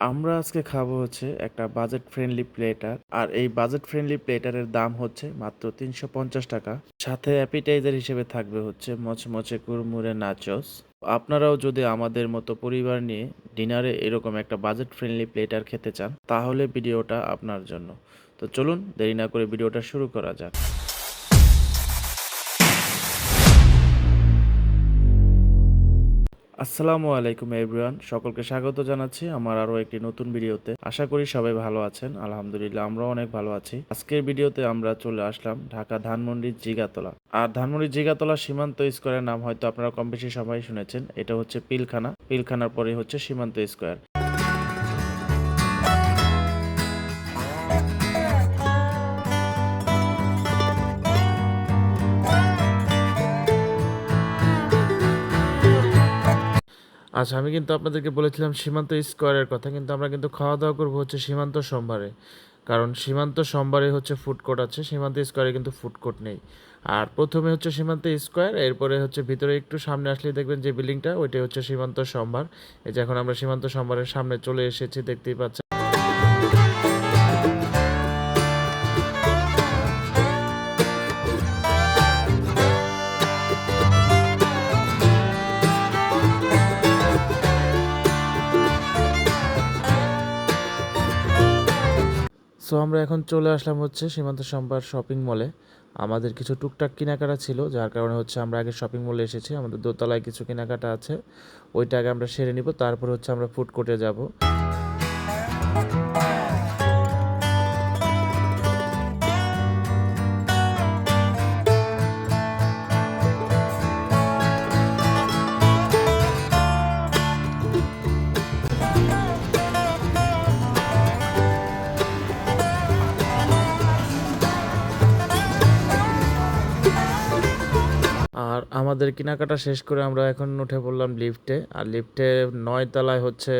আমরা আজকে খাব হচ্ছে একটা বাজেট ফ্রেন্ডলি প্লেটার আর এই বাজেট ফ্রেন্ডলি প্লেটারের দাম হচ্ছে মাত্র তিনশো পঞ্চাশ টাকা। সাথে অ্যাপিটাইজার হিসেবে থাকবে হচ্ছে মচমচে কুরমুরে নাচোস আপনারাও যদি আমাদের মতো পরিবার নিয়ে ডিনারে এরকম একটা বাজেট ফ্রেন্ডলি প্লেটার খেতে চান, তাহলে ভিডিওটা আপনার জন্য। তো চলুন দেরি না করে ভিডিওটা শুরু করা যাক। আসসালামু আলাইকুম এভরিওয়ান সকলকে স্বাগত জানাচ্ছি আমার আরও একটি নতুন ভিডিওতে। আশা করি সবাই ভালো আছেন। আলহামদুলিল্লাহ, আমরাও অনেক ভালো আছি। আজকের ভিডিওতে আমরা চলে আসলাম ঢাকা ধানমন্ডির জিগাতলা। আর ধানমন্ডির জিগাতলা সীমান্ত স্কোয়ারের নাম হয়তো আপনারা কম বেশি সবাই শুনেছেন। এটা হচ্ছে পিলখানা। পিলখানার পরে হচ্ছে সীমান্ত স্কোয়ার। আচ্ছা আমি কিন্তু আপনাদেরকে বলেছিলাম সীমান্ত স্কোয়ারের কথা, কিন্তু আমরা কিন্তু খাওয়া দাওয়া করব হচ্ছে সীমান্ত সোমবারে। কারণ সীমান্ত সোমবারে হচ্ছে ফুড কোর্ট আছে, সীমান্ত স্কোয়ারে কিন্তু ফুড কোর্ট নেই। আর প্রথমে হচ্ছে সীমান্ত স্কোয়ার, এরপরে হচ্ছে ভিতরে একটু সামনে আসলে দেখবেন যে বিল্ডিংটা ওইটাই হচ্ছে সীমান্ত সোমবার। এই যে এখন আমরা সীমান্ত সোমবারের সামনে চলে এসেছি, দেখতেই পাচ্ছেন। সো আমরা এখন চলে আসলাম হচ্ছে সীমান্ত সম্পার শপিং মলে আমাদের কিছু টুকটাক কেনাকাটা ছিল, যার কারণে হচ্ছে আমরা আগে শপিং মলে এসেছি। আমাদের দোতলায় কিছু কেনাকাটা আছে, ওইটা আগে আমরা সেরে নিব, তারপর হচ্ছে আমরা ফুড কোর্টে যাব। আর আমাদের কেনাকাটা শেষ করে আমরা এখন উঠে পড়লাম লিফটে। আর লিফটে নয় তলায় হচ্ছে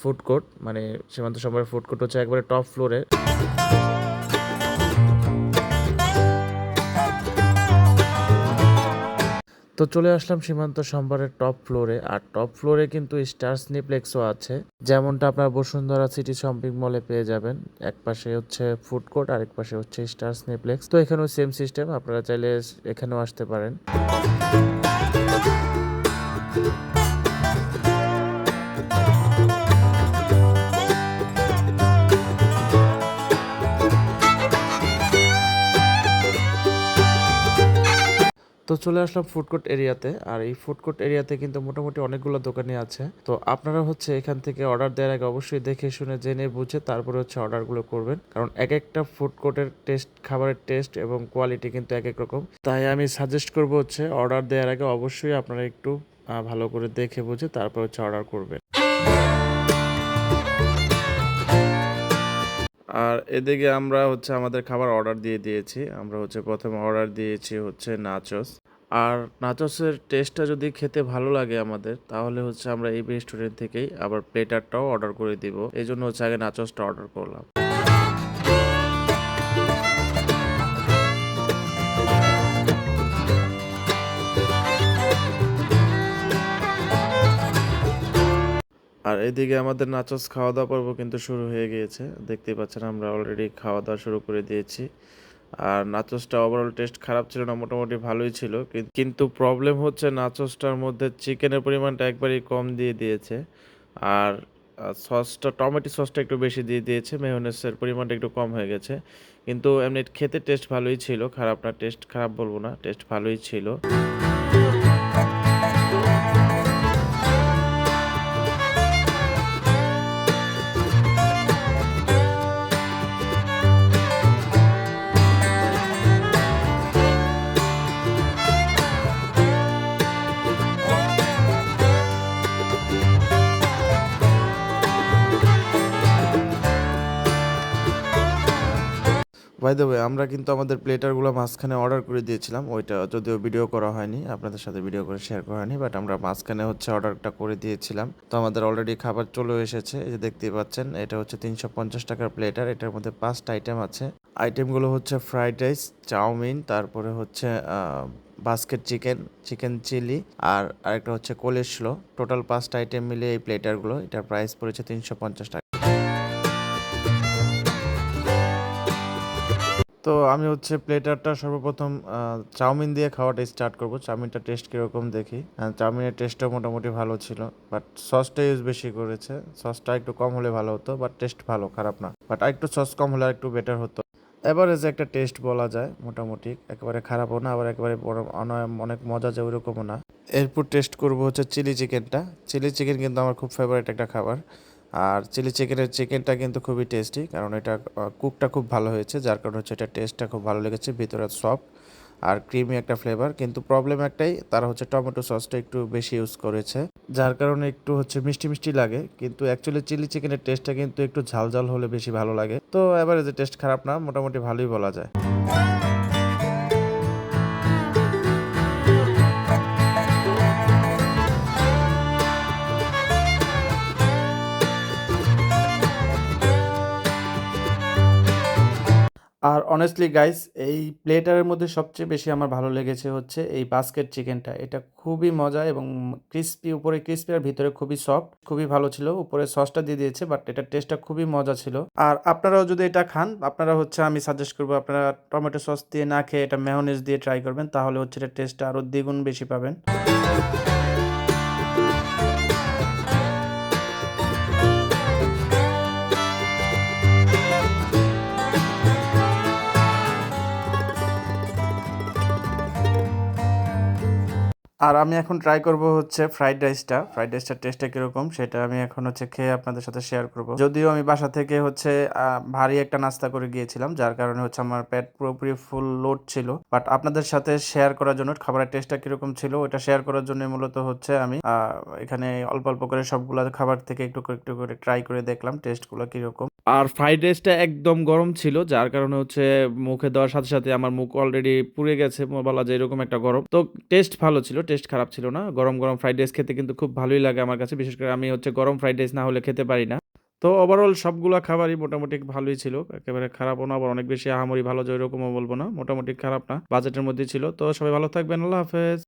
ফুড কোর্ট মানে সীমান্ত সম্ভারের ফুড কোর্ট হচ্ছে একবারে টপ ফ্লোরে তো চলে আসলাম সীমান্ত সম্ভারের টপ ফ্লোরে আর টপ ফ্লোরে কিন্তু স্টার স্নিপ্লেক্সও আছে। যেমনটা আপনার বসুন্ধরা সিটি শপিং মলে পেয়ে যাবেন। এক পাশে হচ্ছে ফুড কোর্ট আর এক পাশে হচ্ছে স্টার স্নিপ্লেক্স তো এখানেও সেম সিস্টেম আপনারা চাইলে এখানেও আসতে পারেন। তো চলে আসলাম ফুড কোর্ট এরিয়াতে আর এই ফুড কোর্ট এরিয়াতে কিন্তু মোটামুটি অনেকগুলো দোকানই আছে। তো আপনারা হচ্ছে এখান থেকে অর্ডার দেওয়ার আগে অবশ্যই দেখে শুনে, জেনে বুঝে তারপরে হচ্ছে অর্ডারগুলো করবেন। কারণ এক একটা ফুড কোর্টের টেস্ট খাবারের টেস্ট এবং কোয়ালিটি কিন্তু এক এক রকম। তাই আমি সাজেস্ট করব হচ্ছে অর্ডার দেওয়ার আগে অবশ্যই আপনারা একটু ভালো করে দেখে বুঝে তারপর হচ্ছে অর্ডার করবেন। আর এদিকে আমরা হচ্ছে আমাদের খাবার অর্ডার দিয়ে দিয়েছি। আমরা হচ্ছে প্রথম অর্ডার দিয়েছি হচ্ছে নাচস আর নাচসের টেস্টটা যদি খেতে ভালো লাগে আমাদের, তাহলে হচ্ছে আমরা এই রেস্টুরেন্ট থেকেই আবার প্লেটারটাও অর্ডার করে দিব। এই জন্য হচ্ছে আগে নাচসটা অর্ডার করলাম। আর এদিকে আমাদের নাচস খাওয়া দাওয়া পর্ব কিন্তু শুরু হয়ে গিয়েছে। দেখতেই পাচ্ছেন আমরা অলরেডি খাওয়া দাওয়া শুরু করে দিয়েছি। আর নাচসটা ওভারঅল টেস্ট খারাপ ছিল না, মোটামুটি ভালোই ছিল। কিন্তু প্রবলেম হচ্ছে নাচসটার মধ্যে চিকেনের পরিমাণটা একবারই কম দিয়ে দিয়েছে। আর সসটা টমেটো সসটা একটু বেশি দিয়ে দিয়েছে মেয়োনেসের পরিমাণটা একটু কম হয়ে গেছে। কিন্তু এমনি খেতে টেস্ট ভালোই ছিল, খারাপ না টেস্ট খারাপ বলব না টেস্ট ভালোই ছিল। বাই দ্য ওয়ে আমরা কিন্তু আমাদের প্লেটারগুলো মাঝখানে অর্ডার করে দিয়েছিলাম। ওইটা যদিও ভিডিও করা হয়নি, আপনাদের সাথে ভিডিও করে শেয়ার করা হয়নি বাট আমরা মাঝখানে হচ্ছে অর্ডারটা করে দিয়েছিলাম। তো আমাদের অলরেডি খাবার চলে এসেছে, এই যে দেখতেই পাচ্ছেন, এটা হচ্ছে তিনশো পঞ্চাশ টাকার প্লেটার এটার মধ্যে পাঁচটা আইটেম আছে। আইটেমগুলো হচ্ছে ফ্রাইড রাইস চাউমিন, তারপরে হচ্ছে বাস্কেট চিকেন চিকেন চিলি আর আরেকটা হচ্ছে কোলেস্লো টোটাল পাঁচটা আইটেম মিলে এই প্লেটারগুলো এটার প্রাইস পড়েছে তিনশো পঞ্চাশ টাকা। তো আমি হচ্ছে প্লেটারটা সর্বপ্রথম চাউমিন দিয়ে খাওয়াটা স্টার্ট করব। চাউমিনটা টেস্ট কীরকম দেখি। আহ, চাউমিনের টেস্টটা মোটামুটি ভালো ছিল বাট সসটা ইউজ বেশি করেছে। সসটা একটু কম হলে ভালো হতো বাট টেস্ট ভালো খারাপ না। বাট একটু সস কম হলে একটু বেটার হতো। এভারেজ একটা টেস্ট বলা যায় মোটামুটি। একেবারে খারাপও না আবার একেবারে অনেক মজা যায় ওইরকমও না। এরপর টেস্ট করব হচ্ছে চিলি চিকেনটা চিলি চিকেন কিন্তু আমার খুব ফেভারিট একটা খাবার। আর চিলি চিকেনের চিকেনটা কিন্তু খুবই টেস্টি কারণ এটা কুকটা খুব ভালো হয়েছে, যার কারণে হচ্ছে এটা টেস্টটা খুব ভালো লেগেছে, ভিতরে সফট আর ক্রিমি একটা ফ্লেভার কিন্তু প্রবলেম একটাই, তারা হচ্ছে টমেটো সসটা একটু বেশি ইউজ করেছে, যার কারণে একটু হচ্ছে মিষ্টি মিষ্টি লাগে, কিন্তু অ্যাকচুয়ালি চিলি চিকেনের টেস্টটা কিন্তু একটু ঝাল ঝাল হলে বেশি ভালো লাগে, তো এবারে যে টেস্ট খারাপ না, মোটামুটি ভালোই বলা যায়। আর অনেস্টলি গাইস এই প্লেটারের মধ্যে সবচেয়ে বেশি আমার ভালো লেগেছে হচ্ছে এই বাস্কেট চিকেনটা এটা খুবই মজা এবং ক্রিস্পি উপরে ক্রিস্পি আর ভিতরে খুবই সফট খুবই ভালো ছিল, উপরে সসটা দিয়ে দিয়েছে বাট এটার টেস্টটা খুবই মজা ছিল। আর আপনারাও যদি এটা খান, আপনারা হচ্ছে আমি সাজেস্ট করব, আপনারা টমেটো সস দিয়ে না খেয়ে এটা মেয়নিজ দিয়ে ট্রাই করবেন, তাহলে হচ্ছে এটা টেস্টটা আরও দ্বিগুণ বেশি পাবেন। আর আমি এখন ট্রাই করব হচ্ছে ফ্রাইড রাইসটা ফ্রাইড রাইসটার টেস্টটা কীরকম সেটা আমি এখন হচ্ছে খেয়ে আপনাদের সাথে শেয়ার করব। যদিও আমি বাসা থেকে হচ্ছে ভারী একটা নাস্তা করে গিয়েছিলাম, যার কারণে হচ্ছে আমার পেট পুরোপুরি ফুল লোড ছিল। বাট আপনাদের সাথে শেয়ার করার জন্য, খাবারের টেস্টটা কীরকম ছিল ওটা শেয়ার করার জন্য মূলত হচ্ছে আমি এখানে অল্প অল্প করে সবগুলো খাবার থেকে একটু করে একটু করে ট্রাই করে দেখলাম টেস্টগুলো কীরকম। আর ফ্রাইড রাইসটা একদম গরম ছিল, যার কারণে হচ্ছে মুখে দেওয়ার সাথে সাথে আমার মুখ অলরেডি পুড়ে গেছে বলা যায় এরকম একটা গরম। তো টেস্ট ভালো ছিল টেস্ট খারাপ ছিল না। গরম গরম ফ্রাইড রাইস খেতে কিন্তু খুব ভালোই লাগে আমার কাছে। বিশেষ করে আমি হচ্ছে গরম ফ্রাইড রাইস না হলে খেতে পারি না। তো ওভারঅল সবগুলো খাবারই মোটামুটি ভালোই ছিল। একেবারে খারাপও না, আবার অনেক বেশি আহামরি ভালো যে ওইরকমও বলব না। মোটামুটি খারাপ না বাজেটের মধ্যে ছিল। তো সবাই ভালো থাকবেন, আল্লাহ হাফেজ।